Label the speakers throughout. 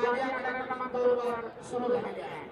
Speaker 1: yang dia mendapatkan mantul suruh dia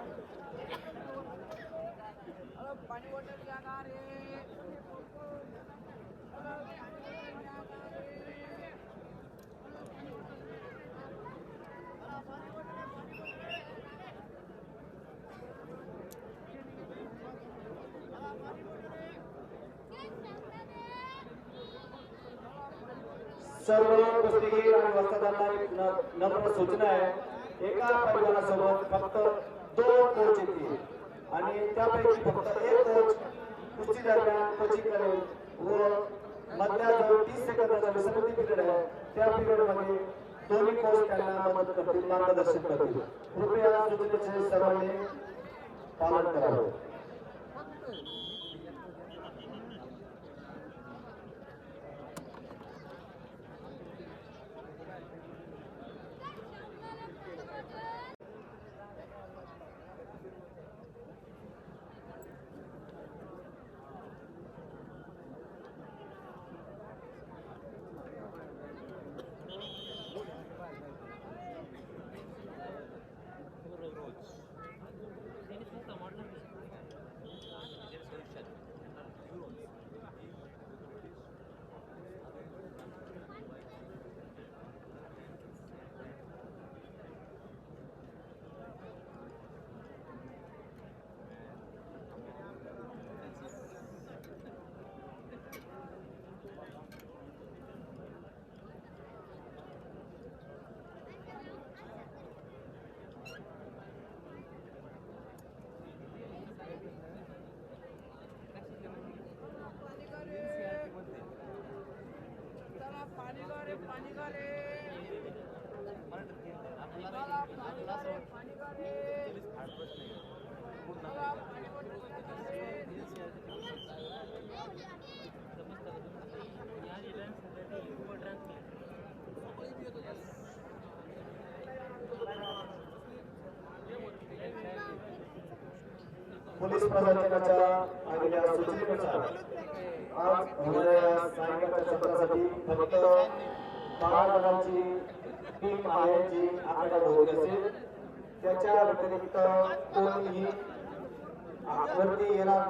Speaker 2: सर्व कुस्तीगीर नम्र सूचना आहे एका परिवारासोबत फक्त दोन कोच येतील कुस्ती दरम्यान कोचिंग करेल व मधल्या जो तीस सेकंदाचा विसंगती पिरियड आहे त्या पिरियड मध्ये दोन्ही कोच त्यांना मदत मार्गदर्शन करते कृपया सूचनेचे सर्वांनी पालन करावे पुलिस प्रशासनाच्या आलेल्या सूचनेनुसार आज होणाऱ्या सायंकाळच्या सत्रासाठी फक्त महाराजांची टीम आहे जी होत असेल त्याच्या व्यतिरिक्त कोणीही वरती येणार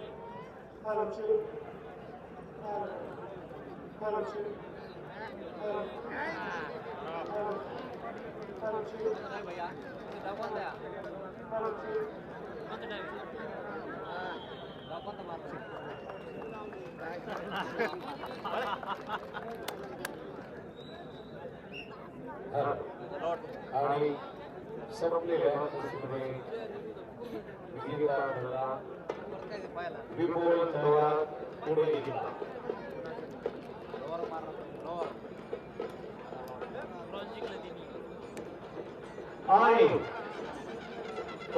Speaker 2: ाल अप्सि, रा अप्सि, अध़मन ते, रापॉं भनहें रापउत למे, रापहत हमापुछ रहे
Speaker 3: ह अट रफी आवडी सपर्कोलेरमातो मेठी क्ली भी विपुल धवरात पुढे
Speaker 2: आणि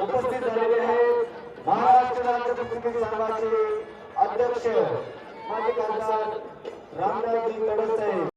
Speaker 2: उपस्थित झालेले आहेत महाराष्ट्र राज्य पुस्तकी संघाचे अध्यक्ष माजी खासदार रामदासजी तडस